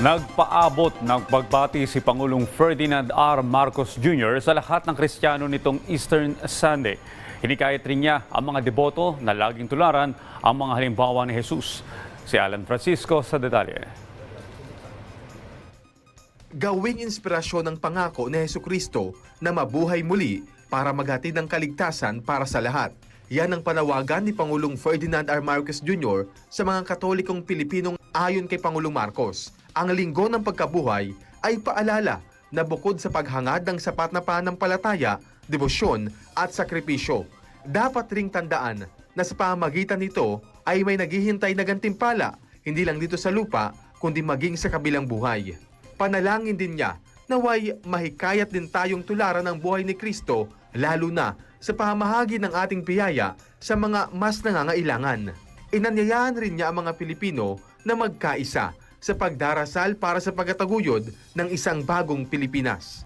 Nagpaabot ng pagbati si Pangulong Ferdinand R. Marcos Jr. sa lahat ng Kristiyano nitong Eastern Sunday. Hinikayat rin niya ang mga deboto na laging tularan ang mga halimbawa ni Jesus. Si Alan Francisco sa detalye. gawing inspirasyon ng pangako ni Heso Kristo na mabuhay muli para maghatid ng kaligtasan para sa lahat. Yan ang panawagan ni Pangulong Ferdinand R. Marcos Jr. sa mga katolikong Pilipinong ayon kay Pangulong Marcos. Ang linggo ng pagkabuhay ay paalala na bukod sa paghangad ng sapat na pananampalataya, debosyon at sakripisyo, dapat ring tandaan na sa pamamagitan nito ay may naghihintay na gantimpala, hindi lang dito sa lupa, kundi maging sa kabilang buhay panalangin din niya naway mahikayat din tayong tularan ng buhay ni Kristo lalo na sa pamahagi ng ating biyaya sa mga mas nangangailangan. Inanyayahan rin niya ang mga Pilipino na magkaisa sa pagdarasal para sa pagkataguyod ng isang bagong Pilipinas.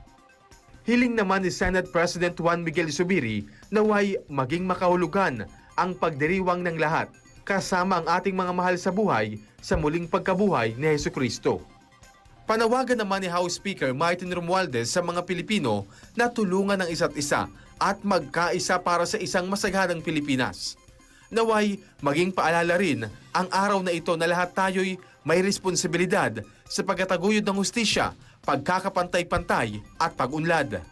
Hiling naman ni Senate President Juan Miguel Zubiri naway maging makahulugan ang pagdiriwang ng lahat kasama ang ating mga mahal sa buhay sa muling pagkabuhay ni Heso Kristo. Panawagan naman ni House Speaker Martin Romualdez sa mga Pilipino na tulungan ang isa't isa at magkaisa para sa isang masaganang Pilipinas. Naway, maging paalala rin ang araw na ito na lahat tayo'y may responsibilidad sa pagkataguyod ng hustisya, pagkakapantay-pantay at pag-unlad.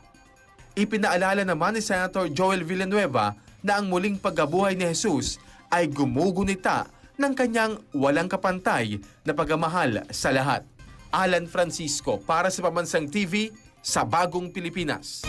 Ipinaalala naman ni Senator Joel Villanueva na ang muling paggabuhay ni Jesus ay gumugunita ng kanyang walang kapantay na pagmamahal sa lahat. Alan Francisco para sa Pamansang TV sa Bagong Pilipinas.